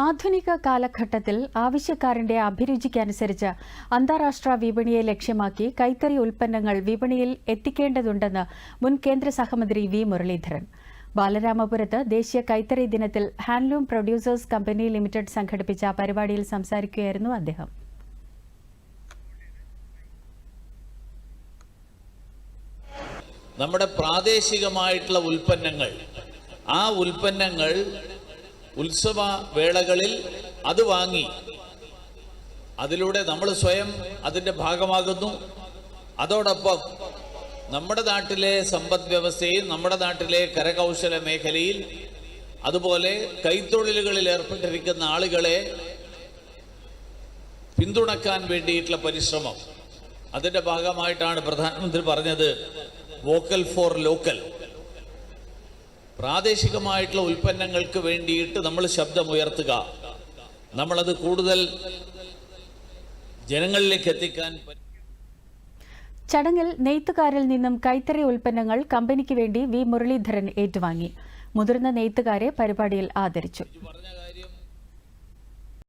ആധുനിക കാലഘട്ടത്തിൽ ആവശ്യക്കാരന്റെ അഭിരുചിക്കനുസരിച്ച് അന്താരാഷ്ട്ര വിപണിയെ ലക്ഷ്യമാക്കി കൈത്തറി ഉൽപ്പന്നങ്ങൾ വിപണിയിൽ എത്തിക്കേണ്ടതുണ്ടെന്ന് മുൻ കേന്ദ്ര സഹമന്ത്രി വി മുരളീധരൻ. ബാലരാമപുരത്ത് ദേശീയ കൈത്തറി ദിനത്തിൽ ഹാൻഡ്ലൂം പ്രൊഡ്യൂസേഴ്സ് കമ്പനി ലിമിറ്റഡ് സംഘടിപ്പിച്ച പരിപാടിയിൽ സംസാരിക്കുകയായിരുന്നു അദ്ദേഹം. നമ്മുടെ പ്രാദേശികമായിട്ടുള്ള ഉൽപ്പന്നങ്ങൾ ആ ഉൽപ്പന്നങ്ങൾ ഉത്സവ വേളകളിൽ അത് വാങ്ങി. അതിലൂടെ നമ്മൾ സ്വയം അതിന്റെ ഭാഗമാകുന്നു. അതോടൊപ്പം നമ്മുടെ നാട്ടിലെ സമ്പദ് വ്യവസ്ഥയിൽ നമ്മുടെ നാട്ടിലെ കരകൗശല മേഖലയിൽ അതുപോലെ കൈത്തൊഴിലുകളിൽ ഏർപ്പെട്ടിരിക്കുന്ന ആളുകളെ പിന്തുണക്കാൻ വേണ്ടിയിട്ടുള്ള പരിശ്രമം. അതിന്റെ ഭാഗമായിട്ടാണ് പ്രധാനമന്ത്രി പറഞ്ഞത് വോക്കൽ ഫോർ ലോക്കൽ. പ്രാദേശികമായിട്ടുള്ള ഉൽപ്പന്നങ്ങൾക്ക് വേണ്ടിയിട്ട് നമ്മൾ ശബ്ദമുയർത്തുക. നമ്മളത് കൂടുതൽ ജനങ്ങളിലേക്ക് എത്തിക്കാൻ ചടങ്ങിൽ നെയ്ത്തുകാരിൽ നിന്നും കൈത്തറി ഉൽപ്പന്നങ്ങൾ കമ്പനിക്ക് വേണ്ടി വി മുരളീധരൻ ഏറ്റുവാങ്ങി. മുതിർന്ന നെയ്ത്തുകാരെ പരിപാടിയിൽ ആദരിച്ചു.